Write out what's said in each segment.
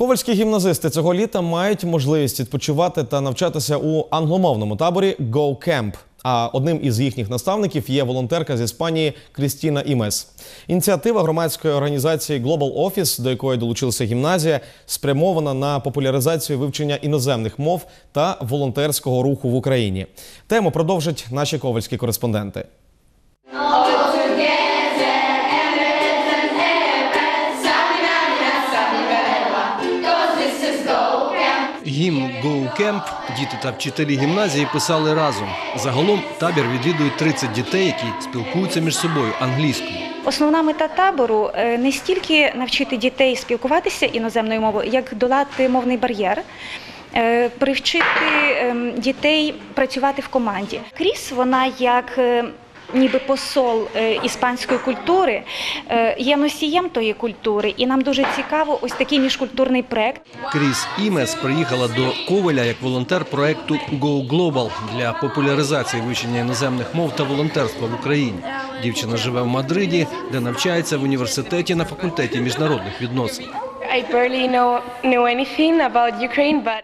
Ковальські гімназисти цього літа мають можливість відпочивати та навчатися у англомовному таборі Go Camp. А одним із їхніх наставників є волонтерка з Іспанії Крістіна Імес. Ініціатива громадської організації Global Office, до якої долучилася гімназія, спрямована на популяризацію вивчення іноземних мов та волонтерського руху в Україні. Тему продовжать наші ковальські кореспонденти. Гімн діти та вчителі гімназії писали разом. Загалом табір відвідують 30 дітей, які спілкуються між собою англійською. Основна мета табору е, не стільки навчити дітей спілкуватися іноземною мовою, як долати мовний бар'єр. е, Привчити ем, дітей працювати в команді. Кріс, вона як е, ніби посол е, іспанської культури, е, є носієм тої культури, і нам дуже цікаво ось такий міжкультурний проект. Кріс Імес приїхала до Ковеля як волонтер проекту «Go Global» для популяризації вивчення іноземних мов та волонтерства в Україні. Дівчина живе в Мадриді, де навчається в університеті на факультеті міжнародних відносин.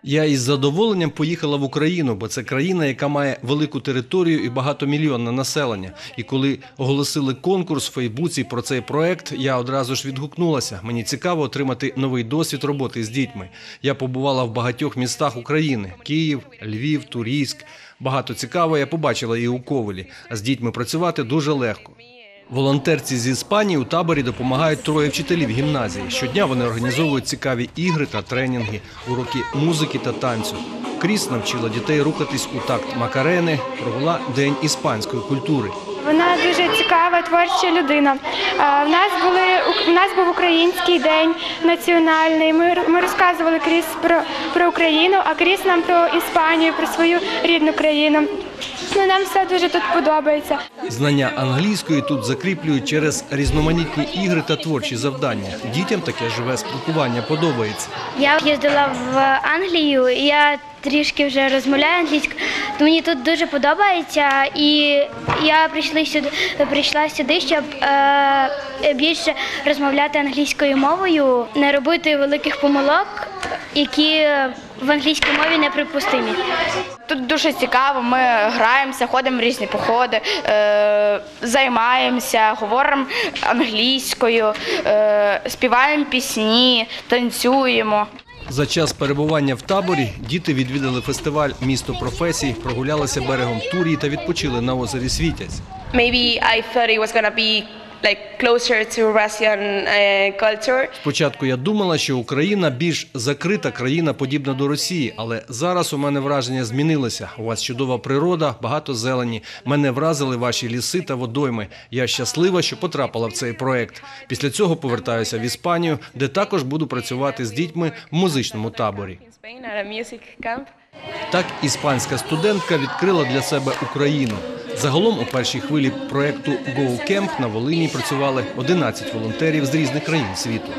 Я із задоволенням поїхала в Україну, бо це країна, яка має велику територію і багатомільйонне населення. І коли оголосили конкурс в Фейсбуці про цей проект, я одразу ж відгукнулася. Мені цікаво отримати новий досвід роботи з дітьми. Я побувала в багатьох містах України: Київ, Львів, Турійськ. Багато цікавого я побачила і у Ковелі. А з дітьми працювати дуже легко. Волонтерці з Іспанії у таборі допомагають троє вчителів гімназії. Щодня вони організовують цікаві ігри та тренінги, уроки музики та танцю. Кріс навчила дітей рухатись у такт макарени, провела день іспанської культури. Вона дуже цікава, творча людина. А, В нас були у нас був український день національний. Ми, ми розказували Кріс про, про Україну, а Кріс нам про Іспанію, про свою рідну країну. Ну, нам все дуже тут подобається. Знання англійської тут закріплюють через різноманітні ігри та творчі завдання. Дітям таке живе спілкування подобається. Я їздила в Англію, і я трішки вже розмовляю англійською. Мені тут дуже подобається, і я прийшла сюди, прийшла сюди, щоб е, більше розмовляти англійською мовою, не робити великих помилок, які в англійській мові неприпустимі. тут дуже цікаво. Ми граємося, ходимо в різні походи, е, займаємося, говоримо англійською, е, співаємо пісні, танцюємо. За час перебування в таборі діти відвідали фестиваль Місто професій, прогулялися берегом Турії та відпочили на озері Світязь. Like closer to Russian uh, culture. Спочатку я думала, що Україна більш закрита країна, подібна до Росії, але зараз у мене враження змінилося. У вас чудова природа, багато зелені. Мене вразили ваші ліси та водойми. Я щаслива, що потрапила в цей проект. Після цього повертаюся в Іспанію, де також буду працювати з дітьми в музичному таборі. Так іспанська студентка відкрила для себе Україну. Загалом у першій хвилі проекту Go Camp на Волині працювали 11 волонтерів з різних країн світу.